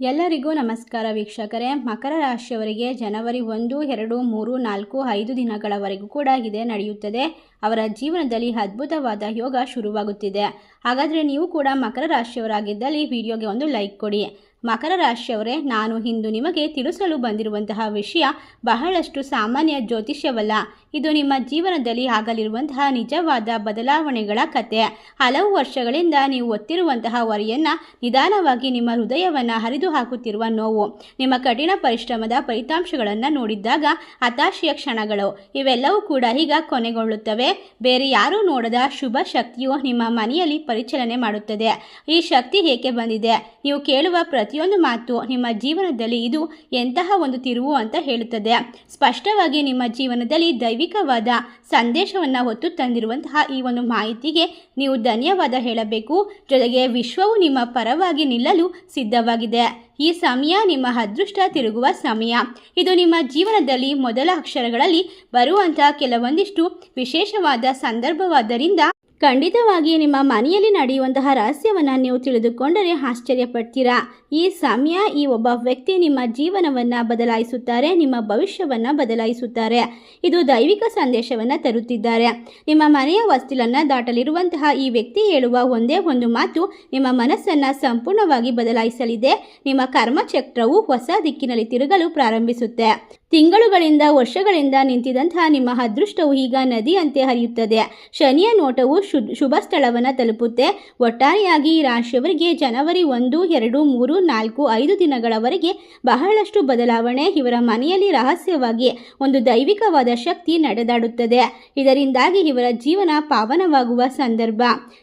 ಎಲ್ಲರಿಗೂ ನಮಸ್ಕಾರ ವೀಕ್ಷಕರೇ. ಮಕರ ರಾಶಿಯವರಿಗೆ ಜನವರಿ ಒಂದು, ಎರಡು, ಮೂರು, ನಾಲ್ಕು, ಐದು ದಿನಗಳವರೆಗೂ ಕೂಡ ಇದೆ ನಡೆಯುತ್ತದೆ. ಅವರ ಜೀವನದಲ್ಲಿ ಅದ್ಭುತವಾದ ಯೋಗ ಶುರುವಾಗುತ್ತಿದೆ. ಹಾಗಾದರೆ ನೀವು ಕೂಡ ಮಕರ ರಾಶಿಯವರಾಗಿದ್ದಲ್ಲಿ ವಿಡಿಯೋಗೆ ಒಂದು ಲೈಕ್ ಕೊಡಿ. ಮಕರ ರಾಶಿಯವರೇ, ನಾನು ಇಂದು ನಿಮಗೆ ತಿಳಿಸಲು ಬಂದಿರುವಂತಹ ವಿಷಯ ಬಹಳಷ್ಟು ಸಾಮಾನ್ಯ ಜ್ಯೋತಿಷ್ಯವಲ್ಲ. ಇದು ನಿಮ್ಮ ಜೀವನದಲ್ಲಿ ಆಗಲಿರುವಂತಹ ನಿಜವಾದ ಬದಲಾವಣೆಗಳ ಕತೆ. ಹಲವು ವರ್ಷಗಳಿಂದ ನೀವು ಒತ್ತಿರುವಂತಹ ಹೊರೆಯನ್ನು ನಿಧಾನವಾಗಿ ನಿಮ್ಮ ಹೃದಯವನ್ನು ಹರಿದು ಹಾಕುತ್ತಿರುವ ನೋವು. ನಿಮ್ಮ ಕಠಿಣ ಪರಿಶ್ರಮದ ಫಲಿತಾಂಶಗಳನ್ನು ನೋಡಿದ್ದಾಗ ಹತಾಶೆಯ ಕ್ಷಣಗಳು. ಇವೆಲ್ಲವೂ ಕೂಡ ಈಗ ಕೊನೆಗೊಳ್ಳುತ್ತವೆ. ಬೇರೆ ಯಾರೂ ನೋಡದ ಶುಭ ಶಕ್ತಿಯು ನಿಮ್ಮ ಮನೆಯಲ್ಲಿ ಪರಿಚಲನೆ ಮಾಡುತ್ತದೆ. ಈ ಶಕ್ತಿ ಏಕೆ ಬಂದಿದೆ? ನೀವು ಕೇಳುವ ಪ್ರತಿಯೊಂದು ಮಾತು ನಿಮ್ಮ ಜೀವನದಲ್ಲಿ ಇದು ಎಂತಹ ಒಂದು ತಿರುವು ಅಂತ ಹೇಳುತ್ತದೆ. ಸ್ಪಷ್ಟವಾಗಿ ನಿಮ್ಮ ಜೀವನದಲ್ಲಿ ದೈವಿಕವಾದ ಸಂದೇಶವನ್ನು ಹೊತ್ತು ತಂದಿರುವಂತಹ ಈ ಒಂದು ಮಾಹಿತಿಗೆ ನೀವು ಧನ್ಯವಾದ ಹೇಳಬೇಕು. ಜೊತೆಗೆ ವಿಶ್ವವು ನಿಮ್ಮ ಪರವಾಗಿ ನಿಲ್ಲಲು ಸಿದ್ಧವಾಗಿದೆ. ಈ ಸಮಯ ನಿಮ್ಮ ಅದೃಷ್ಟ ತಿರುಗುವ ಸಮಯ. ಇದು ನಿಮ್ಮ ಜೀವನದಲ್ಲಿ ಮೊದಲ ಅಕ್ಷರಗಳಲ್ಲಿ ಬರುವಂತಹ ಕೆಲವೊಂದಿಷ್ಟು ವಿಶೇಷವಾದ ಸಂದರ್ಭವಾದ್ದರಿಂದ ಖಂಡಿತವಾಗಿ ನಿಮ್ಮ ಮನೆಯಲ್ಲಿ ನಡೆಯುವಂತಹ ರಹಸ್ಯವನ್ನು ನೀವು ತಿಳಿದುಕೊಂಡರೆ ಆಶ್ಚರ್ಯಪಡ್ತೀರಾ? ಈ ಸಮಯ ಈ ಒಬ್ಬ ವ್ಯಕ್ತಿ ನಿಮ್ಮ ಜೀವನವನ್ನು ಬದಲಾಯಿಸುತ್ತಾರೆ, ನಿಮ್ಮ ಭವಿಷ್ಯವನ್ನು ಬದಲಾಯಿಸುತ್ತಾರೆ. ಇದು ದೈವಿಕ ಸಂದೇಶವನ್ನು ತರುತ್ತಿದ್ದಾರೆ. ನಿಮ್ಮ ಮನೆಯ ವಸ್ತಿಲನ್ನು ದಾಟಲಿರುವಂತಹ ಈ ವ್ಯಕ್ತಿ ಹೇಳುವ ಒಂದೇ ಒಂದು ಮಾತು, ನಿಮ್ಮ ಮನಸ್ಸನ್ನು ಸಂಪೂರ್ಣವಾಗಿ ಬದಲಾಯಿಸಲಿದೆ. ನಿಮ್ಮ ಕರ್ಮಚಕ್ರವು ಹೊಸ ದಿಕ್ಕಿನಲ್ಲಿ ತಿರುಗಲು ಪ್ರಾರಂಭಿಸುತ್ತೆ. ತಿಂಗಳುಗಳಿಂದ, ವರ್ಷಗಳಿಂದ ನಿಂತಿದಂತಹ ನಿಮ್ಮ ಅದೃಷ್ಟವು ಈಗ ನದಿಯಂತೆ ಹರಿಯುತ್ತದೆ. ಶನಿಯ ನೋಟವು ಶುಭ ಸ್ಥಳವನ್ನು ತಲುಪುತ್ತೆ. ಒಟ್ಟಾರೆಯಾಗಿ ಈ ರಾಶಿಯವರಿಗೆ ಜನವರಿ ಒಂದು, ಎರಡು, ಮೂರು, ನಾಲ್ಕು, ಐದು ದಿನಗಳವರೆಗೆ ಬಹಳಷ್ಟು ಬದಲಾವಣೆ ಇವರ ಮನೆಯಲ್ಲಿ ರಹಸ್ಯವಾಗಿ ಒಂದು ದೈವಿಕವಾದ ಶಕ್ತಿ ನಡೆದಾಡುತ್ತದೆ. ಇದರಿಂದಾಗಿ ಇವರ ಜೀವನ ಪಾವನವಾಗುವ ಸಂದರ್ಭ.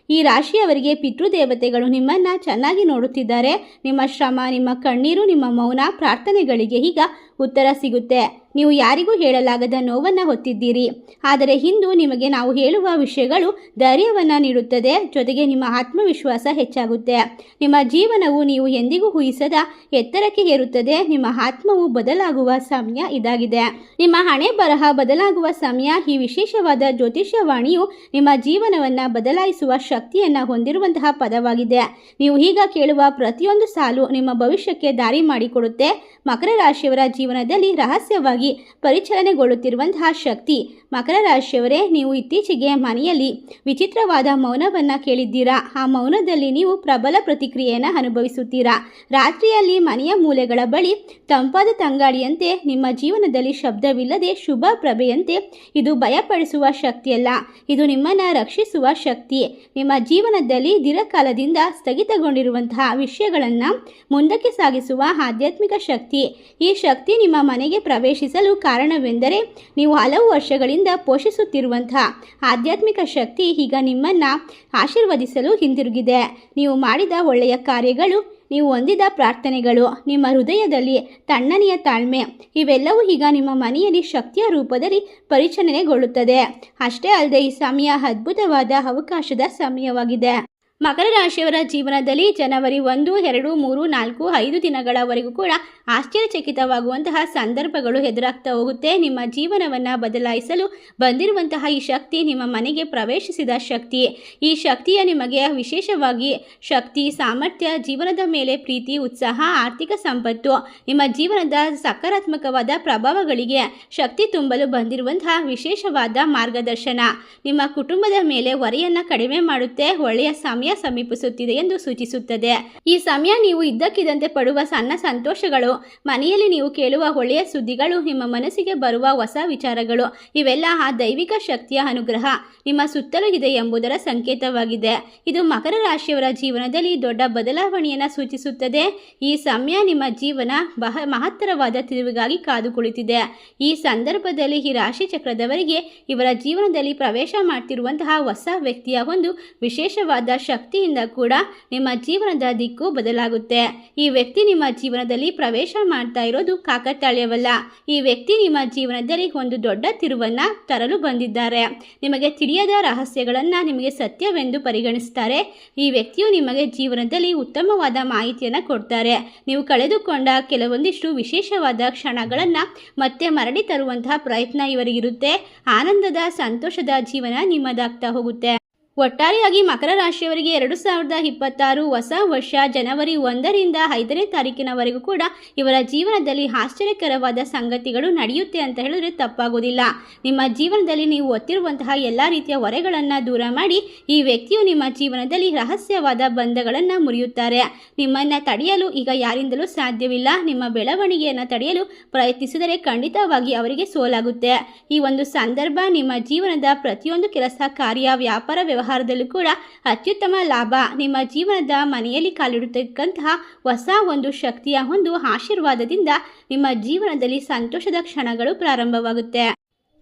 ಈ ರಾಶಿಯವರಿಗೆ ಪಿತೃದೇವತೆಗಳು ನಿಮ್ಮನ್ನು ಚೆನ್ನಾಗಿ ನೋಡುತ್ತಿದ್ದಾರೆ. ನಿಮ್ಮ ಶ್ರಮ, ನಿಮ್ಮ ಕಣ್ಣೀರು, ನಿಮ್ಮ ಮೌನ, ಪ್ರಾರ್ಥನೆಗಳಿಗೆ ಈಗ ಉತ್ತರ ಸಿಗುತ್ತೆ. ನೀವು ಯಾರಿಗೂ ಹೇಳಲಾಗದ ನೋವನ್ನು ಹೊತ್ತಿದ್ದೀರಿ. ಆದರೆ ಇಂದು ನಿಮಗೆ ನಾವು ಹೇಳುವ ವಿಷಯಗಳು ಧೈರ್ಯವನ್ನು ನೀಡುತ್ತದೆ, ಜೊತೆಗೆ ನಿಮ್ಮ ಆತ್ಮವಿಶ್ವಾಸ ಹೆಚ್ಚಾಗುತ್ತೆ. ನಿಮ್ಮ ಜೀವನವು ನೀವು ಎಂದಿಗೂ ಊಹಿಸದ ಎತ್ತರಕ್ಕೆ ಏರುತ್ತದೆ, ನಿಮ್ಮ ಆತ್ಮವು ಬದಲಾಗುವ ಸಮಯ ಇದಾಗಿದೆ. ನಿಮ್ಮ ಹಣೆ ಬರಹ ಬದಲಾಗುವ ಸಮಯ, ಈ ವಿಶೇಷವಾದ ಜ್ಯೋತಿಷ್ಯವಾಣಿಯು ನಿಮ್ಮ ಜೀವನವನ್ನು ಬದಲಾಯಿಸುವ ಶಕ್ತಿಯನ್ನು ಹೊಂದಿರುವಂತಹ ಪದವಾಗಿದೆ. ನೀವು ಈಗ ಕೇಳುವ ಪ್ರತಿಯೊಂದು ಸಾಲು ನಿಮ್ಮ ಭವಿಷ್ಯಕ್ಕೆ ದಾರಿ ಮಾಡಿಕೊಡುತ್ತೆ. ಮಕರ ರಾಶಿಯವರ ಜೀವನದಲ್ಲಿ ರಹಸ್ಯವಾಗಿ ಪರಿಚಲನೆಗೊಳ್ಳುತ್ತಿರುವಂತಹ ಶಕ್ತಿ ಮಕರ ರಾಶಿಯವರೇ, ನೀವು ಇತ್ತೀಚೆಗೆ ಮನೆಯಲ್ಲಿ ವಿಚಿತ್ರವಾದ ಮೌನವನ್ನು ಕೇಳಿದ್ದೀರಾ? ಆ ಮೌನದಲ್ಲಿ ನೀವು ಪ್ರಬಲ ಪ್ರತಿಕ್ರಿಯೆಯನ್ನು ಅನುಭವಿಸುತ್ತೀರಾ? ರಾತ್ರಿಯಲ್ಲಿ ಮನೆಯ ಮೂಲೆಗಳ ಬಳಿ ತಂಪಾದ ತಂಗಾಳಿಯಂತೆ, ನಿಮ್ಮ ಜೀವನದಲ್ಲಿ ಶಬ್ದವಿಲ್ಲದೆ ಶುಭ ಪ್ರಭೆಯಂತೆ ಇದು ಭಯಪಡಿಸುವ ಶಕ್ತಿಯಲ್ಲ. ಇದು ನಿಮ್ಮನ್ನು ರಕ್ಷಿಸುವ ಶಕ್ತಿ. ನಿಮ್ಮ ಜೀವನದಲ್ಲಿ ದೀರ್ಘಕಾಲದಿಂದ ಸ್ಥಗಿತಗೊಂಡಿರುವಂತಹ ವಿಷಯಗಳನ್ನು ಮುಂದಕ್ಕೆ ಸಾಗಿಸುವ ಆಧ್ಯಾತ್ಮಿಕ ಶಕ್ತಿ. ಈ ಶಕ್ತಿ ನಿಮ್ಮ ಮನೆಗೆ ಪ್ರವೇಶಿಸಲು ಕಾರಣವೆಂದರೆ ನೀವು ಹಲವು ವರ್ಷಗಳಿಂದ ಪೋಷಿಸುತ್ತಿರುವಂತಹ ಆಧ್ಯಾತ್ಮಿಕ ಶಕ್ತಿ ಈಗ ನಿಮ್ಮನ್ನು ಆಶೀರ್ವದಿಸಲು ಹಿಂದಿರುಗಿದೆ. ನೀವು ಮಾಡಿದ ಒಳ್ಳೆಯ ಕಾರ್ಯಗಳು, ನೀವು ಹೊಂದಿದ ಪ್ರಾರ್ಥನೆಗಳು, ನಿಮ್ಮ ಹೃದಯದಲ್ಲಿ ತಣ್ಣನೆಯ ತಾಳ್ಮೆ, ಇವೆಲ್ಲವೂ ಈಗ ನಿಮ್ಮ ಮನೆಯಲ್ಲಿ ಶಕ್ತಿಯ ರೂಪದಲ್ಲಿ ಪರಿಚಲನೆಗೊಳ್ಳುತ್ತದೆ. ಅಷ್ಟೇ ಅಲ್ಲದೆ ಈ ಸಮಯ ಅದ್ಭುತವಾದ ಅವಕಾಶದ ಸಮಯವಾಗಿದೆ. ಮಕರ ರಾಶಿಯವರ ಜೀವನದಲ್ಲಿ ಜನವರಿ ಒಂದು, ಎರಡು, ಮೂರು, ನಾಲ್ಕು, ಐದು ದಿನಗಳವರೆಗೂ ಕೂಡ ಆಶ್ಚರ್ಯಚಕಿತವಾಗುವಂತಹ ಸಂದರ್ಭಗಳು ಎದುರಾಗ್ತಾ ಹೋಗುತ್ತೆ. ನಿಮ್ಮ ಜೀವನವನ್ನು ಬದಲಾಯಿಸಲು ಬಂದಿರುವಂತಹ ಈ ಶಕ್ತಿ ನಿಮ್ಮ ಮನೆಗೆ ಪ್ರವೇಶಿಸಿದ ಶಕ್ತಿ. ಈ ಶಕ್ತಿಯ ನಿಮಗೆ ವಿಶೇಷವಾಗಿ ಶಕ್ತಿ, ಸಾಮರ್ಥ್ಯ, ಜೀವನದ ಮೇಲೆ ಪ್ರೀತಿ, ಉತ್ಸಾಹ, ಆರ್ಥಿಕ ಸಂಪತ್ತು, ನಿಮ್ಮ ಜೀವನದ ಸಕಾರಾತ್ಮಕವಾದ ಪ್ರಭಾವಗಳಿಗೆ ಶಕ್ತಿ ತುಂಬಲು ಬಂದಿರುವಂತಹ ವಿಶೇಷವಾದ ಮಾರ್ಗದರ್ಶನ. ನಿಮ್ಮ ಕುಟುಂಬದ ಮೇಲೆ ಹೊರೆಯನ್ನು ಕಡಿಮೆ ಮಾಡುತ್ತೆ. ಒಳ್ಳೆಯ ಸಮಯ ಸಮೀಪಿಸುತ್ತಿದೆ ಎಂದು ಸೂಚಿಸುತ್ತದೆ. ಈ ಸಮಯ ನೀವು ಇದ್ದಕ್ಕಿದ್ದಂತೆ ಪಡುವ ಸಣ್ಣ ಸಂತೋಷಗಳು, ಮನೆಯಲ್ಲಿ ನೀವು ಕೇಳುವ ಒಳ್ಳೆಯ ಸುದ್ದಿಗಳು, ನಿಮ್ಮ ಮನಸ್ಸಿಗೆ ಬರುವ ಹೊಸ ವಿಚಾರಗಳು, ಇವೆಲ್ಲ ಆ ದೈವಿಕ ಶಕ್ತಿಯ ಅನುಗ್ರಹ. ನಿಮ್ಮ ಸುತ್ತಲೂ ಇದೆ ಎಂಬುದರ ಸಂಕೇತವಾಗಿದೆ. ಇದು ಮಕರ ರಾಶಿಯವರ ಜೀವನದಲ್ಲಿ ದೊಡ್ಡ ಬದಲಾವಣೆಯನ್ನು ಸೂಚಿಸುತ್ತದೆ. ಈ ಸಮಯ ನಿಮ್ಮ ಜೀವನ ಬಹ ಮಹತ್ತರವಾದ ತಿರುವಿಗಾಗಿ ಕಾದು ಕುಳಿತಿದೆ ಈ ಸಂದರ್ಭದಲ್ಲಿ ಈ ರಾಶಿ ಚಕ್ರದವರಿಗೆ ಇವರ ಜೀವನದಲ್ಲಿ ಪ್ರವೇಶ ಮಾಡ್ತಿರುವಂತಹ ಹೊಸ ವ್ಯಕ್ತಿಯ ಒಂದು ವಿಶೇಷವಾದ ಶಕ್ತಿಯಿಂದ ಕೂಡ ನಿಮ್ಮ ಜೀವನದ ದಿಕ್ಕು ಬದಲಾಗುತ್ತೆ. ಈ ವ್ಯಕ್ತಿ ನಿಮ್ಮ ಜೀವನದಲ್ಲಿ ಪ್ರವೇಶ ಮಾಡ್ತಾ ಇರೋದು ಕಾಕತಾಳ್ಯವಲ್ಲ. ಈ ವ್ಯಕ್ತಿ ನಿಮ್ಮ ಜೀವನದಲ್ಲಿ ಒಂದು ದೊಡ್ಡ ತಿರುವನ್ನು ತರಲು ಬಂದಿದ್ದಾರೆ. ನಿಮಗೆ ತಿಳಿಯದ ರಹಸ್ಯಗಳನ್ನು ನಿಮಗೆ ಸತ್ಯವೆಂದು ಪರಿಗಣಿಸ್ತಾರೆ. ಈ ವ್ಯಕ್ತಿಯು ನಿಮಗೆ ಜೀವನದಲ್ಲಿ ಉತ್ತಮವಾದ ಮಾಹಿತಿಯನ್ನು ಕೊಡ್ತಾರೆ. ನೀವು ಕಳೆದುಕೊಂಡ ಕೆಲವೊಂದಿಷ್ಟು ವಿಶೇಷವಾದ ಕ್ಷಣಗಳನ್ನು ಮತ್ತೆ ಮರಳಿ ತರುವಂತಹ ಪ್ರಯತ್ನ ಇವರಿಗಿರುತ್ತೆ. ಆನಂದದ, ಸಂತೋಷದ ಜೀವನ ನಿಮ್ಮದಾಗ್ತಾ ಹೋಗುತ್ತೆ. ಒಟ್ಟಾರೆಯಾಗಿ ಮಕರ ರಾಶಿಯವರಿಗೆ ಎರಡು ಸಾವಿರದ ಇಪ್ಪತ್ತಾರು ಹೊಸ ವರ್ಷ ಜನವರಿ ಒಂದರಿಂದ ಐದನೇ ತಾರೀಕಿನವರೆಗೂ ಕೂಡ ಇವರ ಜೀವನದಲ್ಲಿ ಆಶ್ಚರ್ಯಕರವಾದ ಸಂಗತಿಗಳು ನಡೆಯುತ್ತೆ ಅಂತ ಹೇಳಿದ್ರೆ ತಪ್ಪಾಗೋದಿಲ್ಲ. ನಿಮ್ಮ ಜೀವನದಲ್ಲಿ ನೀವು ಒತ್ತಿರುವಂತಹ ಎಲ್ಲ ರೀತಿಯ ಹೊರೆಗಳನ್ನು ದೂರ ಮಾಡಿ ಈ ವ್ಯಕ್ತಿಯು ನಿಮ್ಮ ಜೀವನದಲ್ಲಿ ರಹಸ್ಯವಾದ ಬಂಧಗಳನ್ನು ಮುರಿಯುತ್ತಾರೆ. ನಿಮ್ಮನ್ನು ತಡೆಯಲು ಈಗ ಯಾರಿಂದಲೂ ಸಾಧ್ಯವಿಲ್ಲ. ನಿಮ್ಮ ಬೆಳವಣಿಗೆಯನ್ನು ತಡೆಯಲು ಪ್ರಯತ್ನಿಸಿದರೆ ಖಂಡಿತವಾಗಿ ಅವರಿಗೆ ಸೋಲಾಗುತ್ತೆ. ಈ ಒಂದು ಸಂದರ್ಭ ನಿಮ್ಮ ಜೀವನದ ಪ್ರತಿಯೊಂದು ಕೆಲಸ, ಕಾರ್ಯ, ವ್ಯಾಪಾರ ವ್ಯವಹಾರದಲ್ಲೂ ಕೂಡ ಅತ್ಯುತ್ತಮ ಲಾಭ. ನಿಮ್ಮ ಜೀವನದ ಮನೆಯಲ್ಲಿ ಕಾಲಿಡುತ್ತಕ್ಕಂತಹ ಹೊಸ ಒಂದು ಶಕ್ತಿಯ ಒಂದು ಆಶೀರ್ವಾದದಿಂದ ನಿಮ್ಮ ಜೀವನದಲ್ಲಿ ಸಂತೋಷದ ಕ್ಷಣಗಳು ಪ್ರಾರಂಭವಾಗುತ್ತೆ.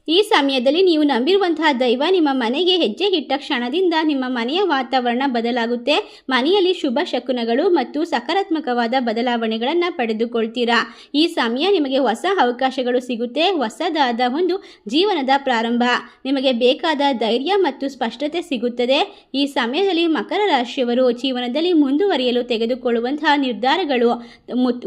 ಈ ಸಮಯದಲ್ಲಿ ನೀವು ನಂಬಿರುವಂತಹ ದೈವ ನಿಮ್ಮ ಮನೆಗೆ ಹೆಜ್ಜೆ ಇಟ್ಟ ಕ್ಷಣದಿಂದ ನಿಮ್ಮ ಮನೆಯ ವಾತಾವರಣ ಬದಲಾಗುತ್ತೆ. ಮನೆಯಲ್ಲಿ ಶುಭ ಶಕುನಗಳು ಮತ್ತು ಸಕಾರಾತ್ಮಕವಾದ ಬದಲಾವಣೆಗಳನ್ನು ಪಡೆದುಕೊಳ್ತೀರಾ. ಈ ಸಮಯ ನಿಮಗೆ ಹೊಸ ಅವಕಾಶಗಳು ಸಿಗುತ್ತೆ. ಹೊಸದಾದ ಒಂದು ಜೀವನದ ಪ್ರಾರಂಭ. ನಿಮಗೆ ಬೇಕಾದ ಧೈರ್ಯ ಮತ್ತು ಸ್ಪಷ್ಟತೆ ಸಿಗುತ್ತದೆ. ಈ ಸಮಯದಲ್ಲಿ ಮಕರ ರಾಶಿಯವರು ಜೀವನದಲ್ಲಿ ಮುಂದುವರಿಯಲು ತೆಗೆದುಕೊಳ್ಳುವಂತಹ ನಿರ್ಧಾರಗಳು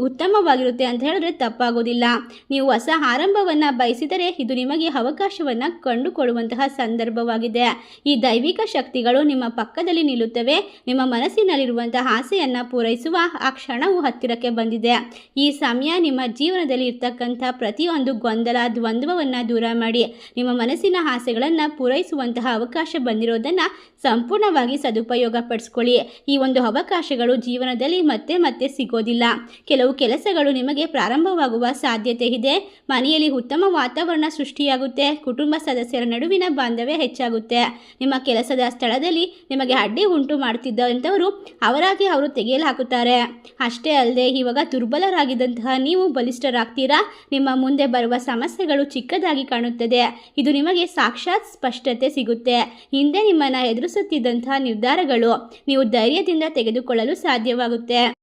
ಉತ್ತಮವಾಗಿರುತ್ತೆ ಅಂತ ಹೇಳಿದ್ರೆ ತಪ್ಪಾಗೋದಿಲ್ಲ. ನೀವು ಹೊಸ ಆರಂಭವನ್ನು ಬಯಸಿದರೆ ಇದು ನಿಮಗೆ ಅವಕಾಶವನ್ನು ಕಂಡುಕೊಳ್ಳುವಂತಹ ಸಂದರ್ಭವಾಗಿದೆ. ಈ ದೈವಿಕ ಶಕ್ತಿಗಳು ನಿಮ್ಮ ಪಕ್ಕದಲ್ಲಿ ನಿಲ್ಲುತ್ತವೆ. ನಿಮ್ಮ ಮನಸ್ಸಿನಲ್ಲಿರುವಂತಹ ಆಸೆಯನ್ನು ಪೂರೈಸುವ ಆ ಕ್ಷಣವು ಹತ್ತಿರಕ್ಕೆ ಬಂದಿದೆ. ಈ ಸಮಯ ನಿಮ್ಮ ಜೀವನದಲ್ಲಿ ಇರ್ತಕ್ಕಂಥ ಪ್ರತಿಯೊಂದು ಗೊಂದಲ, ದ್ವಂದ್ವವನ್ನು ದೂರ ಮಾಡಿ, ನಿಮ್ಮ ಮನಸ್ಸಿನ ಆಸೆಗಳನ್ನು ಪೂರೈಸುವಂತಹ ಅವಕಾಶ ಬಂದಿರೋದನ್ನು ಸಂಪೂರ್ಣವಾಗಿ ಸದುಪಯೋಗ ಪಡಿಸ್ಕೊಳ್ಳಿ ಈ ಒಂದು ಅವಕಾಶಗಳು ಜೀವನದಲ್ಲಿ ಮತ್ತೆ ಮತ್ತೆ ಸಿಗೋದಿಲ್ಲ. ಕೆಲವು ಕೆಲಸಗಳು ನಿಮಗೆ ಪ್ರಾರಂಭವಾಗುವ ಸಾಧ್ಯತೆ ಇದೆ. ಮನೆಯಲ್ಲಿ ಉತ್ತಮ ವಾತಾವರಣ ಸೃಷ್ಟಿಯಾಗುತ್ತೆ. ಕುಟುಂಬ ಸದಸ್ಯರ ನಡುವಿನ ಬಾಂಧವ್ಯ ಹೆಚ್ಚಾಗುತ್ತೆ. ನಿಮ್ಮ ಕೆಲಸದ ಸ್ಥಳದಲ್ಲಿ ನಿಮಗೆ ಅಡ್ಡಿ ಉಂಟು ಮಾಡ್ತಿದ್ದಂಥವರು ಅವರಾಗಿ ಅವರು ತೆಗೆಯಲು ಹಾಕುತ್ತಾರೆ ಅಷ್ಟೇ ಅಲ್ಲದೆ ಇವಾಗ ದುರ್ಬಲರಾಗಿದ್ದಂತಹ ನೀವು ಬಲಿಷ್ಠರಾಗ್ತೀರಾ? ನಿಮ್ಮ ಮುಂದೆ ಬರುವ ಸಮಸ್ಯೆಗಳು ಚಿಕ್ಕದಾಗಿ ಕಾಣುತ್ತದೆ. ಇದು ನಿಮಗೆ ಸಾಕ್ಷಾತ್ ಸ್ಪಷ್ಟತೆ ಸಿಗುತ್ತೆ. ಹಿಂದೆ ನಿಮ್ಮನ್ನು ಎದುರಿಸುತ್ತಿದ್ದಂತಹ ನಿರ್ಧಾರಗಳು ನೀವು ಧೈರ್ಯದಿಂದ ತೆಗೆದುಕೊಳ್ಳಲು ಸಾಧ್ಯವಾಗುತ್ತೆ.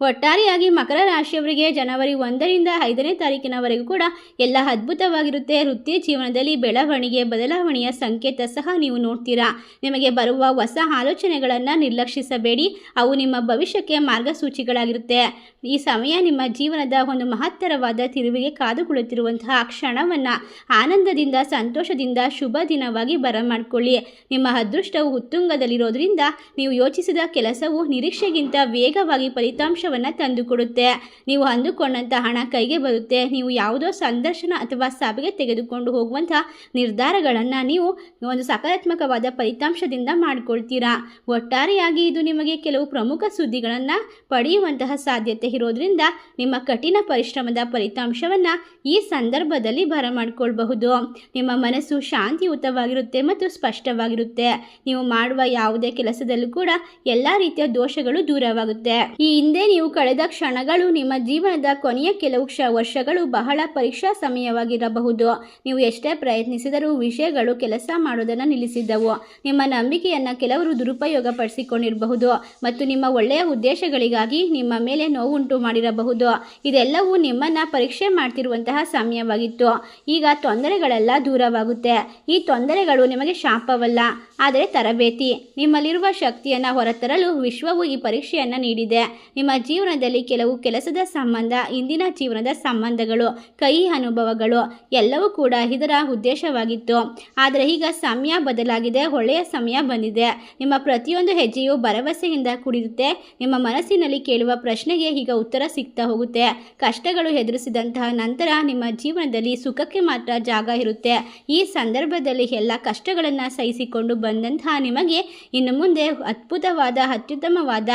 ಒಟ್ಟಾರೆಯಾಗಿ ಮಕರ ರಾಶಿಯವರಿಗೆ ಜನವರಿ ಒಂದರಿಂದ ಐದನೇ ತಾರೀಕಿನವರೆಗೂ ಕೂಡ ಎಲ್ಲ ಅದ್ಭುತವಾಗಿರುತ್ತೆ. ವೃತ್ತಿ ಜೀವನದಲ್ಲಿ ಬೆಳವಣಿಗೆ, ಬದಲಾವಣೆಯ ಸಂಕೇತ ಸಹ ನೀವು ನೋಡ್ತೀರಾ. ನಿಮಗೆ ಬರುವ ಹೊಸ ಆಲೋಚನೆಗಳನ್ನು ನಿರ್ಲಕ್ಷಿಸಬೇಡಿ. ಅವು ನಿಮ್ಮ ಭವಿಷ್ಯಕ್ಕೆ ಮಾರ್ಗಸೂಚಿಗಳಾಗಿರುತ್ತೆ. ಈ ಸಮಯ ನಿಮ್ಮ ಜೀವನದ ಒಂದು ಮಹತ್ತರವಾದ ತಿರುವಿಗೆ ಕಾದುಕೊಳ್ಳುತ್ತಿರುವಂತಹ ಕ್ಷಣವನ್ನು ಆನಂದದಿಂದ, ಸಂತೋಷದಿಂದ, ಶುಭ ದಿನವಾಗಿ ಬರಮಾಡಿಕೊಳ್ಳಿ. ನಿಮ್ಮ ಅದೃಷ್ಟವು ಉತ್ತುಂಗದಲ್ಲಿರೋದ್ರಿಂದ ನೀವು ಯೋಚಿಸಿದ ಕೆಲಸವು ನಿರೀಕ್ಷೆಗಿಂತ ವೇಗವಾಗಿ ಫಲಿತಾಂಶವನ್ನು ತಂದುಕೊಡುತ್ತೆ. ನೀವು ಅಂದುಕೊಂಡಂಥ ಹಣ ಕೈಗೆ ಬರುತ್ತೆ. ನೀವು ಯಾವುದೋ ಸಂದರ್ಶನ ಅಥವಾ ಸಭೆಗೆ ತೆಗೆದುಕೊಂಡು ಹೋಗುವಂಥ ನಿರ್ಧಾರಗಳನ್ನು ನೀವು ಒಂದು ಸಕಾರಾತ್ಮಕವಾದ ಫಲಿತಾಂಶದಿಂದ ಮಾಡಿಕೊಳ್ತೀರಾ? ಒಟ್ಟಾರೆಯಾಗಿ ಇದು ನಿಮಗೆ ಕೆಲವು ಪ್ರಮುಖ ಸುದ್ದಿಗಳನ್ನು ಪಡೆಯುವಂತಹ ಸಾಧ್ಯತೆ ಇರೋದ್ರಿಂದ ನಿಮ್ಮ ಕಠಿಣ ಪರಿಶ್ರಮದ ಫಲಿತಾಂಶವನ್ನು ಈ ಸಂದರ್ಭದಲ್ಲಿ ಬರಮಾಡಿಕೊಳ್ಬಹುದು ನಿಮ್ಮ ಮನಸ್ಸು ಶಾಂತಿಯುತವಾಗಿರುತ್ತೆ ಮತ್ತು ಸ್ಪಷ್ಟವಾಗಿರುತ್ತೆ. ನೀವು ಮಾಡುವ ಯಾವುದೇ ಕೆಲಸದಲ್ಲೂ ಕೂಡ ಎಲ್ಲ ರೀತಿಯ ದೋಷಗಳು ದೂರವಾಗುತ್ತೆ. ಈ ಹಿಂದೆ ನೀವು ಕಳೆದ ಕ್ಷಣಗಳು ನಿಮ್ಮ ಜೀವನದ ಕೊನೆಯ ಕೆಲವು ಕ್ಷ ವರ್ಷಗಳು ಬಹಳ ಪರೀಕ್ಷಾ ಸಮಯವಾಗಿರಬಹುದು. ನೀವು ಎಷ್ಟೇ ಪ್ರಯತ್ನಿಸಿದರೂ ವಿಷಯಗಳು ಕೆಲಸ ಮಾಡೋದನ್ನು ನಿಲ್ಲಿಸಿದ್ದವು. ನಿಮ್ಮ ನಂಬಿಕೆಯನ್ನು ಕೆಲವರು ದುರುಪಯೋಗ ಪಡಿಸಿಕೊಂಡಿರಬಹುದು ಮತ್ತು ನಿಮ್ಮ ಒಳ್ಳೆಯ ಉದ್ದೇಶಗಳಿಗಾಗಿ ನಿಮ್ಮ ಮೇಲೆ ನೋವುಂಟು ಮಾಡಿರಬಹುದು. ಇದೆಲ್ಲವೂ ನಿಮ್ಮನ್ನು ಪರೀಕ್ಷೆ ಮಾಡ್ತಿರುವಂತಹ ಸಮಯವಾಗಿತ್ತು. ಈಗ ತೊಂದರೆಗಳೆಲ್ಲ ದೂರವಾಗುತ್ತೆ. ಈ ತೊಂದರೆಗಳು ನಿಮಗೆ ಶಾಪವಲ್ಲ, ಆದರೆ ತರಬೇತಿ. ನಿಮ್ಮಲ್ಲಿರುವ ಶಕ್ತಿಯನ್ನು ಹೊರತರಲು ವಿಶ್ವವು ಈ ಪರೀಕ್ಷೆಯನ್ನು ನೀಡಿದೆ. ನಿಮ್ಮ ಜೀವನದಲ್ಲಿ ಕೆಲವು ಕೆಲಸದ ಸಂಬಂಧ, ಇಂದಿನ ಜೀವನದ ಸಂಬಂಧಗಳು, ಕೈ ಅನುಭವಗಳು, ಎಲ್ಲವೂ ಕೂಡ ಇದರ ಉದ್ದೇಶವಾಗಿತ್ತು. ಆದರೆ ಈಗ ಸಮಯ ಬದಲಾಗಿದೆ, ಒಳ್ಳೆಯ ಸಮಯ ಬಂದಿದೆ. ನಿಮ್ಮ ಪ್ರತಿಯೊಂದು ಹೆಜ್ಜೆಯು ಭರವಸೆಯಿಂದ ಕೂಡಿರುತ್ತೆ. ನಿಮ್ಮ ಮನಸ್ಸಿನಲ್ಲಿ ಕೇಳುವ ಪ್ರಶ್ನೆಗೆ ಈಗ ಉತ್ತರ ಸಿಗ್ತಾ ಹೋಗುತ್ತೆ. ಕಷ್ಟಗಳು ಎದುರಿಸಿದಂತಹ ನಂತರ ನಿಮ್ಮ ಜೀವನದಲ್ಲಿ ಸುಖಕ್ಕೆ ಮಾತ್ರ ಜಾಗ ಇರುತ್ತೆ. ಈ ಸಂದರ್ಭದಲ್ಲಿ ಎಲ್ಲ ಕಷ್ಟಗಳನ್ನು ಸಹಿಸಿಕೊಂಡು ಬಂದಂತಹ ನಿಮಗೆ ಇನ್ನು ಮುಂದೆ ಅದ್ಭುತವಾದ, ಅತ್ಯುತ್ತಮವಾದ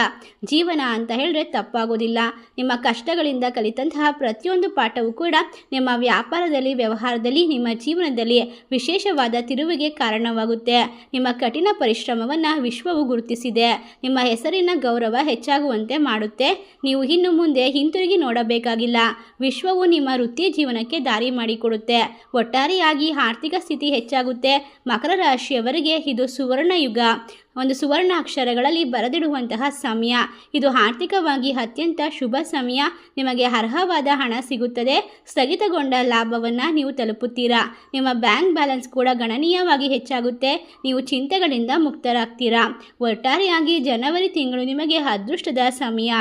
ಜೀವನ ಅಂತ ಹೇಳಿದ್ರೆ ತಪ್ಪಾಗೋದಿಲ್ಲ. ನಿಮ್ಮ ಕಷ್ಟಗಳಿಂದ ಕಲಿತಂತಹ ಪ್ರತಿಯೊಂದು ಪಾಠವೂ ಕೂಡ ನಿಮ್ಮ ವ್ಯಾಪಾರದಲ್ಲಿ, ವ್ಯವಹಾರದಲ್ಲಿ, ನಿಮ್ಮ ಜೀವನದಲ್ಲಿ ವಿಶೇಷವಾದ ತಿರುವಿಗೆ ಕಾರಣವಾಗುತ್ತೆ. ನಿಮ್ಮ ಕಠಿಣ ಪರಿಶ್ರಮವನ್ನು ವಿಶ್ವವು ಗುರುತಿಸಿದೆ. ನಿಮ್ಮ ಹೆಸರಿನ ಗೌರವ ಹೆಚ್ಚಾಗುವಂತೆ ಮಾಡುತ್ತೆ. ನೀವು ಇನ್ನು ಮುಂದೆ ಹಿಂತಿರುಗಿ ನೋಡಬೇಕಾಗಿಲ್ಲ. ವಿಶ್ವವು ನಿಮ್ಮ ವೃತ್ತಿ ಜೀವನಕ್ಕೆ ದಾರಿ ಮಾಡಿಕೊಡುತ್ತೆ. ಒಟ್ಟಾರೆಯಾಗಿ ಆರ್ಥಿಕ ಸ್ಥಿತಿ ಹೆಚ್ಚಾಗುತ್ತೆ. ಮಕರ ರಾಶಿಯವರಿಗೆ ಇದು ಸುವರ್ಣ ಯುಗ ಒಂದು ಸುವರ್ಣ ಅಕ್ಷರಗಳಲ್ಲಿ ಬರೆದಿಡುವಂತಹ ಸಮಯ. ಇದು ಆರ್ಥಿಕವಾಗಿ ಅತ್ಯಂತ ಶುಭ ಸಮಯ. ನಿಮಗೆ ಅರ್ಹವಾದ ಹಣ ಸಿಗುತ್ತದೆ. ಸ್ಥಗಿತಗೊಂಡ ಲಾಭವನ್ನು ನೀವು ತಲುಪುತ್ತೀರಾ. ನಿಮ್ಮ ಬ್ಯಾಂಕ್ ಬ್ಯಾಲೆನ್ಸ್ ಕೂಡ ಗಣನೀಯವಾಗಿ ಹೆಚ್ಚಾಗುತ್ತೆ. ನೀವು ಚಿಂತೆಗಳಿಂದ ಮುಕ್ತರಾಗ್ತೀರಾ. ಒಟ್ಟಾರೆಯಾಗಿ ಜನವರಿ ತಿಂಗಳು ನಿಮಗೆ ಅದೃಷ್ಟದ ಸಮಯ.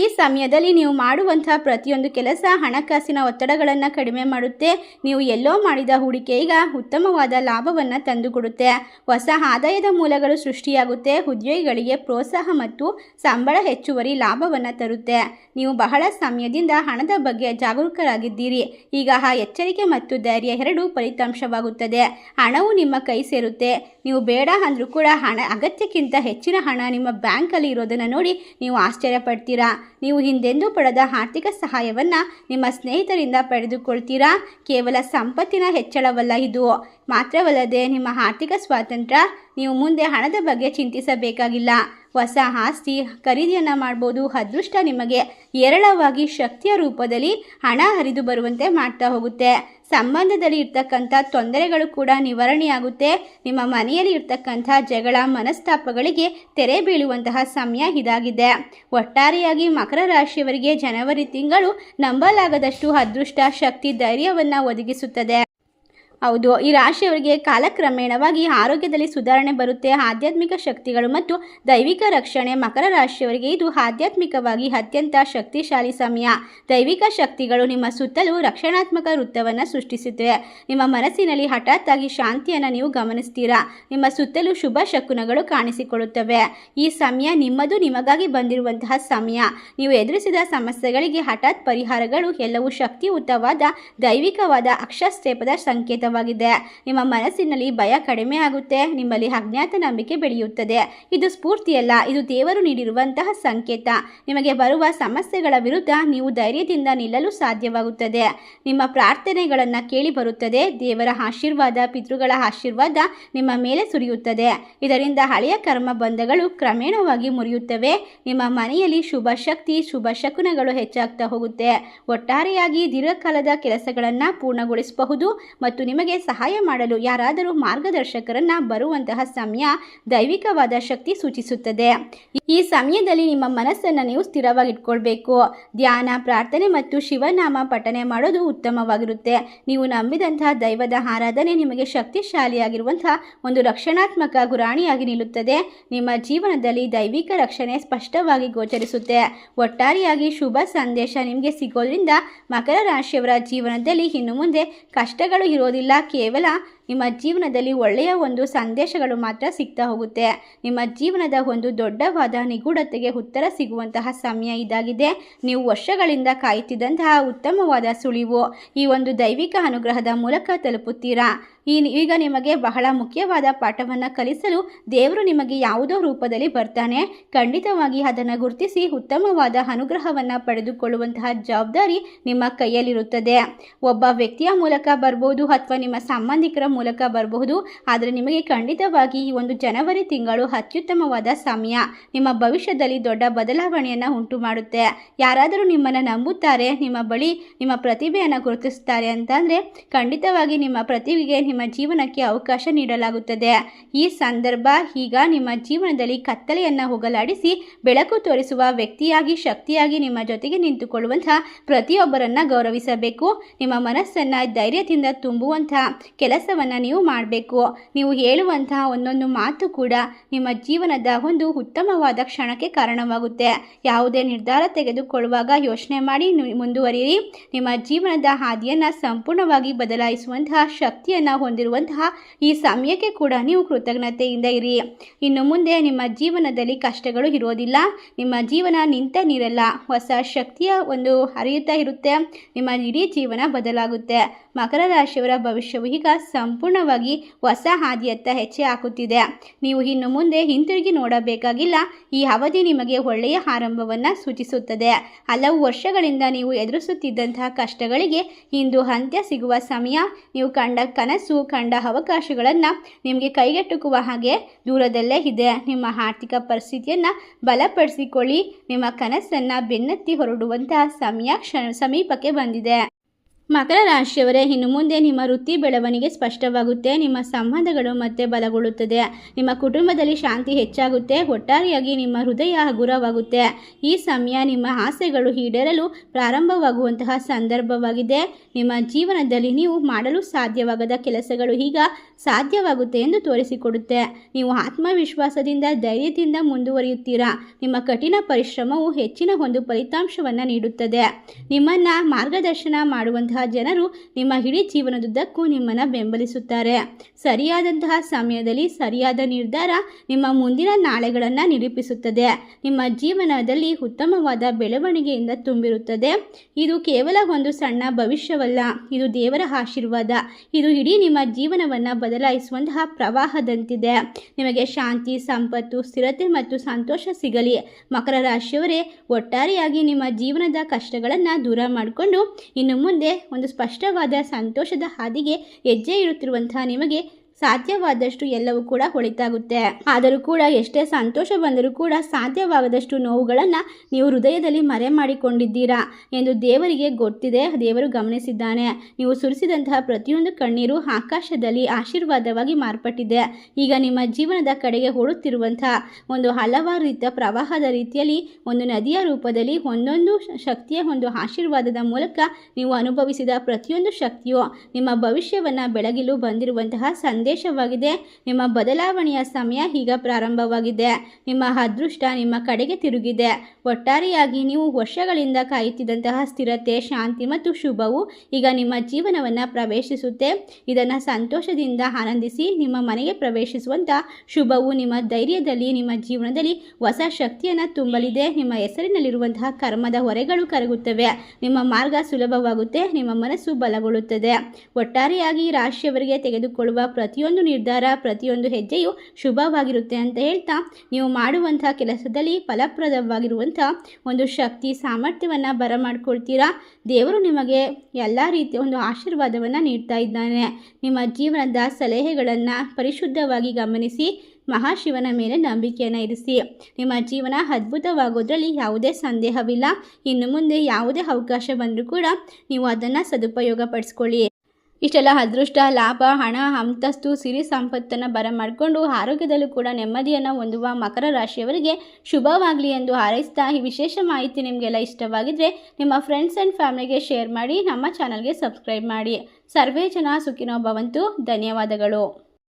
ಈ ಸಮಯದಲ್ಲಿ ನೀವು ಮಾಡುವಂತಹ ಪ್ರತಿಯೊಂದು ಕೆಲಸ, ಹಣಕಾಸಿನ ಒತ್ತಡಗಳನ್ನು ಕಡಿಮೆ ಮಾಡುತ್ತೆ. ನೀವು ಎಲ್ಲೋ ಮಾಡಿದ ಹೂಡಿಕೆ ಈಗ ಉತ್ತಮವಾದ ಲಾಭವನ್ನು ತಂದುಕೊಡುತ್ತೆ. ಹೊಸ ಆದಾಯದ ಮೂಲಗಳು ಸೃಷ್ಟಿಯಾಗುತ್ತೆ. ಉದ್ಯೋಗಿಗಳಿಗೆ ಪ್ರೋತ್ಸಾಹ ಮತ್ತು ಸಂಬಳ ಹೆಚ್ಚುವರಿ ಲಾಭವನ್ನು ತರುತ್ತೆ. ನೀವು ಬಹಳ ಸಮಯದಿಂದ ಹಣದ ಬಗ್ಗೆ ಜಾಗರೂಕರಾಗಿದ್ದೀರಿ. ಈಗ ಆ ಎಚ್ಚರಿಕೆ ಮತ್ತು ಧೈರ್ಯ ಎರಡೂ ಫಲಿತಾಂಶವಾಗುತ್ತದೆ. ಹಣವು ನಿಮ್ಮ ಕೈ ಸೇರುತ್ತೆ. ನೀವು ಬೇಡ ಅಂದರೂ ಕೂಡ ಹಣ, ಅಗತ್ಯಕ್ಕಿಂತ ಹೆಚ್ಚಿನ ಹಣ ನಿಮ್ಮ ಬ್ಯಾಂಕಲ್ಲಿ ಇರೋದನ್ನು ನೋಡಿ ನೀವು ಆಶ್ಚರ್ಯ ಪಡ್ತೀರಾ ನೀವು ಹಿಂದೆಂದೂ ಪಡೆದ ಆರ್ಥಿಕ ಸಹಾಯವನ್ನು ನಿಮ್ಮ ಸ್ನೇಹಿತರಿಂದ ಪಡೆದುಕೊಳ್ತೀರಾ? ಕೇವಲ ಸಂಪತ್ತಿನ ಹೆಚ್ಚಳವಲ್ಲ ಇದು. ಮಾತ್ರವಲ್ಲದೆ ನಿಮ್ಮ ಆರ್ಥಿಕ ಸ್ವಾತಂತ್ರ್ಯ ನೀವು ಮುಂದೆ ಹಣದ ಬಗ್ಗೆ ಚಿಂತಿಸಬೇಕಾಗಿಲ್ಲ. ಹೊಸ ಆಸ್ತಿ ಖರೀದಿಯನ್ನು ಮಾಡ್ಬೋದು. ಅದೃಷ್ಟ ನಿಮಗೆ ಹೇರಳವಾಗಿ ಶಕ್ತಿಯ ರೂಪದಲ್ಲಿ ಹಣ ಹರಿದು ಬರುವಂತೆ ಮಾಡ್ತಾ ಹೋಗುತ್ತೆ. ಸಂಬಂಧದಲ್ಲಿ ಇರ್ತಕ್ಕಂಥ ತೊಂದರೆಗಳು ಕೂಡ ನಿವಾರಣೆಯಾಗುತ್ತೆ. ನಿಮ್ಮ ಮನೆಯಲ್ಲಿ ಇರ್ತಕ್ಕಂಥ ಜಗಳ, ಮನಸ್ತಾಪಗಳಿಗೆ ತೆರೆ ಬೀಳುವಂತಹ ಸಮಯ ಇದಾಗಿದೆ. ಒಟ್ಟಾರೆಯಾಗಿ ಮಕರ ರಾಶಿಯವರಿಗೆ ಜನವರಿ ತಿಂಗಳು ನಂಬಲಾಗದಷ್ಟು ಅದೃಷ್ಟ, ಶಕ್ತಿ, ಧೈರ್ಯವನ್ನು ಒದಗಿಸುತ್ತದೆ. ಹೌದು, ಈ ರಾಶಿಯವರಿಗೆ ಕಾಲಕ್ರಮೇಣವಾಗಿ ಆರೋಗ್ಯದಲ್ಲಿ ಸುಧಾರಣೆ ಬರುತ್ತೆ. ಆಧ್ಯಾತ್ಮಿಕ ಶಕ್ತಿಗಳು ಮತ್ತು ದೈವಿಕ ರಕ್ಷಣೆ. ಮಕರ ರಾಶಿಯವರಿಗೆ ಇದು ಆಧ್ಯಾತ್ಮಿಕವಾಗಿ ಅತ್ಯಂತ ಶಕ್ತಿಶಾಲಿ ಸಮಯ. ದೈವಿಕ ಶಕ್ತಿಗಳು ನಿಮ್ಮ ಸುತ್ತಲೂ ರಕ್ಷಣಾತ್ಮಕ ವೃತ್ತವನ್ನು ಸೃಷ್ಟಿಸುತ್ತವೆ ನಿಮ್ಮ ಮನಸ್ಸಿನಲ್ಲಿ ಹಠಾತ್ ಆಗಿ ಶಾಂತಿಯನ್ನು ನೀವು ಗಮನಿಸ್ತೀರಾ? ನಿಮ್ಮ ಸುತ್ತಲೂ ಶುಭ ಶಕುನಗಳು ಕಾಣಿಸಿಕೊಳ್ಳುತ್ತವೆ. ಈ ಸಮಯ ನಿಮ್ಮದು, ನಿಮಗಾಗಿ ಬಂದಿರುವಂತಹ ಸಮಯ. ನೀವು ಎದುರಿಸಿದ ಸಮಸ್ಯೆಗಳಿಗೆ ಹಠಾತ್ ಪರಿಹಾರಗಳು. ಎಲ್ಲವೂ ಶಕ್ತಿಯುತವಾದ ದೈವಿಕವಾದ ಅಕ್ಷಸ್ತೇಪದ ಸಂಕೇತ ನಿಮ್ಮ ಮನಸ್ಸಿನಲ್ಲಿ ಭಯ ಕಡಿಮೆ ಆಗುತ್ತೆ. ನಿಮ್ಮಲ್ಲಿ ಅಜ್ಞಾತ ನಂಬಿಕೆ ಬೆಳೆಯುತ್ತದೆ. ಇದು ಸ್ಫೂರ್ತಿಯಲ್ಲ, ಇದು ದೇವರು ನೀಡಿರುವಂತಹ ಸಂಕೇತ. ನಿಮಗೆ ಬರುವ ಸಮಸ್ಯೆಗಳ ವಿರುದ್ಧ ನೀವು ಧೈರ್ಯದಿಂದ ನಿಲ್ಲಲು ಸಾಧ್ಯವಾಗುತ್ತದೆ. ನಿಮ್ಮ ಪ್ರಾರ್ಥನೆಗಳನ್ನು ಕೇಳಿ ಬರುತ್ತದೆ. ದೇವರ ಆಶೀರ್ವಾದ, ಪಿತೃಗಳ ಆಶೀರ್ವಾದ ನಿಮ್ಮ ಮೇಲೆ ಸುರಿಯುತ್ತದೆ. ಇದರಿಂದ ಹಳೆಯ ಕರ್ಮ ಬಂಧಗಳು ಕ್ರಮೇಣವಾಗಿ ಮುರಿಯುತ್ತವೆ. ನಿಮ್ಮ ಮನೆಯಲ್ಲಿ ಶುಭ ಶಕ್ತಿ, ಶುಭ ಶಕುನಗಳು ಹೆಚ್ಚಾಗ್ತಾ ಹೋಗುತ್ತೆ. ಒಟ್ಟಾರೆಯಾಗಿ ದೀರ್ಘಕಾಲದ ಕೆಲಸಗಳನ್ನು ಪೂರ್ಣಗೊಳಿಸಬಹುದು ಮತ್ತು ನಿಮಗೆ ಸಹಾಯ ಮಾಡಲು ಯಾರಾದರೂ ಮಾರ್ಗದರ್ಶಕರನ್ನ ಬರುವಂತಹ ಸಮಯ ದೈವಿಕವಾದ ಶಕ್ತಿ ಸೂಚಿಸುತ್ತದೆ. ಈ ಸಮಯದಲ್ಲಿ ನಿಮ್ಮ ಮನಸ್ಸನ್ನು ನೀವು ಸ್ಥಿರವಾಗಿಟ್ಕೊಳ್ಬೇಕು. ಧ್ಯಾನ, ಪ್ರಾರ್ಥನೆ ಮತ್ತು ಶಿವನಾಮ ಪಠನೆ ಮಾಡೋದು ಉತ್ತಮವಾಗಿರುತ್ತೆ. ನೀವು ನಂಬಿದಂತಹ ದೈವದ ಆರಾಧನೆ ನಿಮಗೆ ಶಕ್ತಿಶಾಲಿಯಾಗಿರುವಂತಹ ಒಂದು ರಕ್ಷಣಾತ್ಮಕ ಗುರಾಣಿಯಾಗಿ ನಿಲ್ಲುತ್ತದೆ. ನಿಮ್ಮ ಜೀವನದಲ್ಲಿ ದೈವಿಕ ರಕ್ಷಣೆ ಸ್ಪಷ್ಟವಾಗಿ ಗೋಚರಿಸುತ್ತೆ. ಒಟ್ಟಾರೆಯಾಗಿ ಶುಭ ಸಂದೇಶ ನಿಮಗೆ ಸಿಗೋದ್ರಿಂದ ಮಕರ ರಾಶಿಯವರ ಜೀವನದಲ್ಲಿ ಇನ್ನು ಮುಂದೆ ಕಷ್ಟಗಳು ಇರೋದಿಲ್ಲ. ಕೇವಲ ನಿಮ್ಮ ಜೀವನದಲ್ಲಿ ಒಳ್ಳೆಯ ಒಂದು ಸಂದೇಶಗಳು ಮಾತ್ರ ಸಿಗ್ತಾ ಹೋಗುತ್ತೆ. ನಿಮ್ಮ ಜೀವನದ ಒಂದು ದೊಡ್ಡವಾದ ನಿಗೂಢತೆಗೆ ಉತ್ತರ ಸಿಗುವಂತಹ ಸಮಯ ಇದಾಗಿದೆ. ನೀವು ವರ್ಷಗಳಿಂದ ಕಾಯುತ್ತಿದ್ದಂತಹ ಉತ್ತಮವಾದ ಸುಳಿವು ಈ ಒಂದು ದೈವಿಕ ಅನುಗ್ರಹದ ಮೂಲಕ ತಲುಪುತ್ತೀರಾ? ಈ ಈಗ ನಿಮಗೆ ಬಹಳ ಮುಖ್ಯವಾದ ಪಾಠವನ್ನು ಕಲಿಸಲು ದೇವರು ನಿಮಗೆ ಯಾವುದೋ ರೂಪದಲ್ಲಿ ಬರ್ತಾನೆ. ಖಂಡಿತವಾಗಿ ಅದನ್ನು ಗುರುತಿಸಿ ಉತ್ತಮವಾದ ಅನುಗ್ರಹವನ್ನು ಪಡೆದುಕೊಳ್ಳುವಂತಹ ಜವಾಬ್ದಾರಿ ನಿಮ್ಮ ಕೈಯಲ್ಲಿರುತ್ತದೆ. ಒಬ್ಬ ವ್ಯಕ್ತಿಯ ಮೂಲಕ ಬರ್ಬೋದು ಅಥವಾ ನಿಮ್ಮ ಸಂಬಂಧಿಕರ ಮೂಲಕ ಬರಬಹುದು ಆದರೆ ನಿಮಗೆ ಖಂಡಿತವಾಗಿ ಈ ಒಂದು ಜನವರಿ ತಿಂಗಳು ಅತ್ಯುತ್ತಮವಾದ ಸಮಯ. ನಿಮ್ಮ ಭವಿಷ್ಯದಲ್ಲಿ ದೊಡ್ಡ ಬದಲಾವಣೆಯನ್ನು ಉಂಟು ಮಾಡುತ್ತೆ ಯಾರಾದರೂ ನಿಮ್ಮನ್ನು ನಂಬುತ್ತಾರೆ, ನಿಮ್ಮ ಬಳಿ ನಿಮ್ಮ ಪ್ರತಿಭೆಯನ್ನು ಗುರುತಿಸ್ತಾರೆ ಅಂತಂದರೆ ಖಂಡಿತವಾಗಿ ನಿಮ್ಮ ಪ್ರತಿಭೆಗೆ ಜೀವನಕ್ಕೆ ಅವಕಾಶ ನೀಡಲಾಗುತ್ತದೆ. ಈ ಸಂದರ್ಭ ಈಗ ನಿಮ್ಮ ಜೀವನದಲ್ಲಿ ಕತ್ತಲೆಯನ್ನು ಹೋಗಲಾಡಿಸಿ, ಬೆಳಕು ತೋರಿಸುವ ವ್ಯಕ್ತಿಯಾಗಿ, ಶಕ್ತಿಯಾಗಿ ನಿಮ್ಮ ಜೊತೆಗೆ ನಿಂತುಕೊಳ್ಳುವಂತಹ ಪ್ರತಿಯೊಬ್ಬರನ್ನ ಗೌರವಿಸಬೇಕು. ನಿಮ್ಮ ಮನಸ್ಸನ್ನ ಧೈರ್ಯದಿಂದ ತುಂಬುವಂತಹ ಕೆಲಸವನ್ನ ನೀವು ಮಾಡಬೇಕು. ನೀವು ಹೇಳುವಂತಹ ಒಂದೊಂದು ಮಾತು ಕೂಡ ನಿಮ್ಮ ಜೀವನದ ಒಂದು ಉತ್ತಮವಾದ ಕ್ಷಣಕ್ಕೆ ಕಾರಣವಾಗುತ್ತೆ. ಯಾವುದೇ ನಿರ್ಧಾರ ತೆಗೆದುಕೊಳ್ಳುವಾಗ ಯೋಚನೆ ಮಾಡಿ ಮುಂದುವರಿಯಿರಿ. ನಿಮ್ಮ ಜೀವನದ ಹಾದಿಯನ್ನ ಸಂಪೂರ್ಣವಾಗಿ ಬದಲಾಯಿಸುವಂತಹ ಶಕ್ತಿಯನ್ನು ಹೊಂದಿರುವಂತಹ ಈ ಸಮಯಕ್ಕೆ ಕೂಡ ನೀವು ಕೃತಜ್ಞತೆಯಿಂದ ಇರಿ. ಇನ್ನು ಮುಂದೆ ನಿಮ್ಮ ಜೀವನದಲ್ಲಿ ಕಷ್ಟಗಳು ಇರೋದಿಲ್ಲ ನಿಮ್ಮ ಜೀವನ ನಿಂತ ನೀರಲ್ಲ. ಹೊಸ ಶಕ್ತಿಯ ಒಂದು ಹರಿಯುತ್ತಾ ಇರುತ್ತೆ. ನಿಮ್ಮ ಇಡೀ ಜೀವನ ಬದಲಾಗುತ್ತೆ. ಮಕರ ರಾಶಿಯವರ ಭವಿಷ್ಯವು ಈಗ ಸಂಪೂರ್ಣವಾಗಿ ಹೊಸ ಹಾದಿಯತ್ತ ಹೆಜ್ಜೆ ಹಾಕುತ್ತಿದೆ. ನೀವು ಇನ್ನು ಮುಂದೆ ಹಿಂತಿರುಗಿ ನೋಡಬೇಕಾಗಿಲ್ಲ. ಈ ಅವಧಿ ನಿಮಗೆ ಒಳ್ಳೆಯ ಆರಂಭವನ್ನು ಸೂಚಿಸುತ್ತದೆ. ಹಲವು ವರ್ಷಗಳಿಂದ ನೀವು ಎದುರಿಸುತ್ತಿದ್ದಂತಹ ಕಷ್ಟಗಳಿಗೆ ಇಂದು ಅಂತ್ಯ ಸಿಗುವ ಸಮಯ. ನೀವು ಕಂಡ ಕನಸು ಕಂಡ ಅವಕಾಶಗಳನ್ನು ನಿಮಗೆ ಕೈಗೆಟುಕುವ ಹಾಗೆ ದೂರದಲ್ಲೇ ಇದೆ. ನಿಮ್ಮ ಆರ್ಥಿಕ ಪರಿಸ್ಥಿತಿಯನ್ನು ಬಲಪಡಿಸಿಕೊಳ್ಳಿ. ನಿಮ್ಮ ಕನಸನ್ನು ಬೆನ್ನತ್ತಿ ಹೊರಡುವಂತಹ ಸಮಯ ಕ್ಷ ಸಮೀಪಕ್ಕೆ ಬಂದಿದೆ. ಮಕರ ರಾಶಿಯವರೇ, ಇನ್ನು ಮುಂದೆ ನಿಮ್ಮ ವೃತ್ತಿ ಬೆಳವಣಿಗೆ ಸ್ಪಷ್ಟವಾಗುತ್ತೆ, ನಿಮ್ಮ ಸಂಬಂಧಗಳು ಮತ್ತೆ ಬಲಗೊಳ್ಳುತ್ತದೆ, ನಿಮ್ಮ ಕುಟುಂಬದಲ್ಲಿ ಶಾಂತಿ ಹೆಚ್ಚಾಗುತ್ತೆ, ಒಟ್ಟಾರೆಯಾಗಿ ನಿಮ್ಮ ಹೃದಯ ಹಗುರವಾಗುತ್ತೆ. ಈ ಸಮಯ ನಿಮ್ಮ ಆಸೆಗಳು ಈಡೇರಲು ಪ್ರಾರಂಭವಾಗುವಂತಹ ಸಂದರ್ಭವಾಗಿದೆ. ನಿಮ್ಮ ಜೀವನದಲ್ಲಿ ನೀವು ಮಾಡಲು ಸಾಧ್ಯವಾಗದ ಕೆಲಸಗಳು ಈಗ ಸಾಧ್ಯವಾಗುತ್ತೆ ಎಂದು ತೋರಿಸಿಕೊಡುತ್ತೆ. ನೀವು ಆತ್ಮವಿಶ್ವಾಸದಿಂದ, ಧೈರ್ಯದಿಂದ ಮುಂದುವರಿಯುತ್ತೀರಾ? ನಿಮ್ಮ ಕಠಿಣ ಪರಿಶ್ರಮವು ಹೆಚ್ಚಿನ ಒಂದು ಫಲಿತಾಂಶವನ್ನು ನೀಡುತ್ತದೆ. ನಿಮ್ಮನ್ನು ಮಾರ್ಗದರ್ಶನ ಮಾಡುವಂತಹ ಜನರು ನಿಮ್ಮ ಇಡೀ ಜೀವನದುದ್ದಕ್ಕೂ ನಿಮ್ಮನ್ನು ಬೆಂಬಲಿಸುತ್ತಾರೆ. ಸರಿಯಾದಂತಹ ಸಮಯದಲ್ಲಿ ಸರಿಯಾದ ನಿರ್ಧಾರ ನಿಮ್ಮ ಮುಂದಿನ ನಾಳೆಗಳನ್ನು ನಿರೂಪಿಸುತ್ತದೆ. ನಿಮ್ಮ ಜೀವನದಲ್ಲಿ ಉತ್ತಮವಾದ ಬೆಳವಣಿಗೆಯಿಂದ ತುಂಬಿರುತ್ತದೆ. ಇದು ಕೇವಲ ಒಂದು ಸಣ್ಣ ಭವಿಷ್ಯವಲ್ಲ. ಇದು ದೇವರ ಆಶೀರ್ವಾದ. ಇದು ಇಡೀ ನಿಮ್ಮ ಜೀವನವನ್ನು ಬದಲಾಯಿಸುವಂತಹ ಪ್ರವಾಹದಂತಿದೆ. ನಿಮಗೆ ಶಾಂತಿ, ಸಂಪತ್ತು, ಸ್ಥಿರತೆ ಮತ್ತು ಸಂತೋಷ ಸಿಗಲಿ. ಮಕರ ರಾಶಿಯವರೇ, ಒಟ್ಟಾರೆಯಾಗಿ ನಿಮ್ಮ ಜೀವನದ ಕಷ್ಟಗಳನ್ನು ದೂರ ಮಾಡಿಕೊಂಡು ಇನ್ನು ಮುಂದೆ ಒಂದು ಸ್ಪಷ್ಟವಾದ ಸಂತೋಷದ ಹಾದಿಗೆ ಹೆಜ್ಜೆ ಇಡುತ್ತಿರುವಂತಹ ನಿಮಗೆ ಸಾಧ್ಯವಾದಷ್ಟು ಎಲ್ಲವೂ ಕೂಡ ಹೊಳಿತಾಗುತ್ತೆ. ಆದರೂ ಕೂಡ ಎಷ್ಟೇ ಸಂತೋಷ ಬಂದರೂ ಕೂಡ ಸಾಧ್ಯವಾಗದಷ್ಟು ನೋವುಗಳನ್ನು ನೀವು ಹೃದಯದಲ್ಲಿ ಮರೆ ಮಾಡಿಕೊಂಡಿದ್ದೀರಾ ಎಂದು ದೇವರಿಗೆ ಗೊತ್ತಿದೆ. ದೇವರು ಗಮನಿಸಿದ್ದಾನೆ. ನೀವು ಸುರಿಸಿದಂತಹ ಪ್ರತಿಯೊಂದು ಕಣ್ಣೀರು ಆಕಾಶದಲ್ಲಿ ಆಶೀರ್ವಾದವಾಗಿ ಮಾರ್ಪಟ್ಟಿದೆ. ಈಗ ನಿಮ್ಮ ಜೀವನದ ಕಡೆಗೆ ಓಡುತ್ತಿರುವಂತಹ ಒಂದು ಹಲವಾರು ರೀತಿಯ ಪ್ರವಾಹದ ರೀತಿಯಲ್ಲಿ ಒಂದು ನದಿಯ ರೂಪದಲ್ಲಿ ಒಂದೊಂದು ಶಕ್ತಿಯ ಒಂದು ಆಶೀರ್ವಾದದ ಮೂಲಕ ನೀವು ಅನುಭವಿಸಿದ ಪ್ರತಿಯೊಂದು ಶಕ್ತಿಯು ನಿಮ್ಮ ಭವಿಷ್ಯವನ್ನು ಬೆಳಗಿಲು ಬಂದಿರುವಂತಹ ಸಂದೇಶವಾಗಿದೆ. ನಿಮ್ಮ ಬದಲಾವಣೆಯ ಸಮಯ ಈಗ ಪ್ರಾರಂಭವಾಗಿದೆ. ನಿಮ್ಮ ಅದೃಷ್ಟ ನಿಮ್ಮ ಕಡೆಗೆ ತಿರುಗಿದೆ. ಒಟ್ಟಾರೆಯಾಗಿ ನೀವು ವರ್ಷಗಳಿಂದ ಕಾಯುತ್ತಿದ್ದಂತಹ ಸ್ಥಿರತೆ, ಶಾಂತಿ ಮತ್ತು ಶುಭವು ಈಗ ನಿಮ್ಮ ಜೀವನವನ್ನು ಪ್ರವೇಶಿಸುತ್ತೆ. ಇದನ್ನು ಸಂತೋಷದಿಂದ ಆನಂದಿಸಿ ನಿಮ್ಮ ಮನೆಗೆ ಪ್ರವೇಶಿಸುವಂಥ ಶುಭವು ನಿಮ್ಮ ಧೈರ್ಯದಲ್ಲಿ, ನಿಮ್ಮ ಜೀವನದಲ್ಲಿ ಹೊಸ ಶಕ್ತಿಯನ್ನು ತುಂಬಲಿದೆ. ನಿಮ್ಮ ಹೆಸರಿನಲ್ಲಿರುವಂತಹ ಕರ್ಮದ ಹೊರೆಗಳು ಕರಗುತ್ತವೆ. ನಿಮ್ಮ ಮಾರ್ಗ ಸುಲಭವಾಗುತ್ತೆ, ನಿಮ್ಮ ಮನಸ್ಸು ಬಲಗೊಳ್ಳುತ್ತದೆ. ಒಟ್ಟಾರೆಯಾಗಿ ರಾಶಿಯವರಿಗೆ ತೆಗೆದುಕೊಳ್ಳುವ ಪ್ರತಿಯೊಂದು ನಿರ್ಧಾರ, ಪ್ರತಿಯೊಂದು ಹೆಜ್ಜೆಯು ಶುಭವಾಗಿರುತ್ತೆ ಅಂತ ಹೇಳ್ತಾ, ನೀವು ಮಾಡುವಂಥ ಕೆಲಸದಲ್ಲಿ ಫಲಪ್ರದವಾಗಿರುವಂಥ ಒಂದು ಶಕ್ತಿ, ಸಾಮರ್ಥ್ಯವನ್ನು ಬರಮಾಡ್ಕೊಳ್ತೀರಾ? ದೇವರು ನಿಮಗೆ ಎಲ್ಲ ರೀತಿಯ ಒಂದು ಆಶೀರ್ವಾದವನ್ನು ನೀಡ್ತಾ ಇದ್ದಾನೆ. ನಿಮ್ಮ ಜೀವನದ ಸಲಹೆಗಳನ್ನು ಪರಿಶುದ್ಧವಾಗಿ ಗಮನಿಸಿ, ಮಹಾಶಿವನ ಮೇಲೆ ನಂಬಿಕೆಯನ್ನು ಇರಿಸಿ. ನಿಮ್ಮ ಜೀವನ ಅದ್ಭುತವಾಗೋದ್ರಲ್ಲಿ ಯಾವುದೇ ಸಂದೇಹವಿಲ್ಲ. ಇನ್ನು ಮುಂದೆ ಯಾವುದೇ ಅವಕಾಶ ಬಂದರೂ ಕೂಡ ನೀವು ಅದನ್ನು ಸದುಪಯೋಗ ಪಡಿಸ್ಕೊಳ್ಳಿ ಇಷ್ಟೆಲ್ಲ ಅದೃಷ್ಟ, ಲಾಭ, ಹಣ, ಅಂತಸ್ತು, ಸಿರಿ ಸಂಪತ್ತನ್ನು ಬರಮಾಡಿಕೊಂಡು ಆರೋಗ್ಯದಲ್ಲೂ ಕೂಡ ನೆಮ್ಮದಿಯನ್ನು ಹೊಂದುವ ಮಕರ ರಾಶಿಯವರಿಗೆ ಶುಭವಾಗಲಿ ಎಂದು ಹಾರೈಸ್ತಾ ಈ ವಿಶೇಷ ಮಾಹಿತಿ ನಿಮಗೆಲ್ಲ ಇಷ್ಟವಾಗಿದ್ದರೆ ನಿಮ್ಮ ಫ್ರೆಂಡ್ಸ್ ಆ್ಯಂಡ್ ಫ್ಯಾಮಿಲಿಗೆ ಶೇರ್ ಮಾಡಿ, ನಮ್ಮ ಚಾನಲ್ಗೆ ಸಬ್ಸ್ಕ್ರೈಬ್ ಮಾಡಿ. ಸರ್ವೇ ಜನ ಸುಖಿನೋ ಭವಂತು ಧನ್ಯವಾದಗಳು.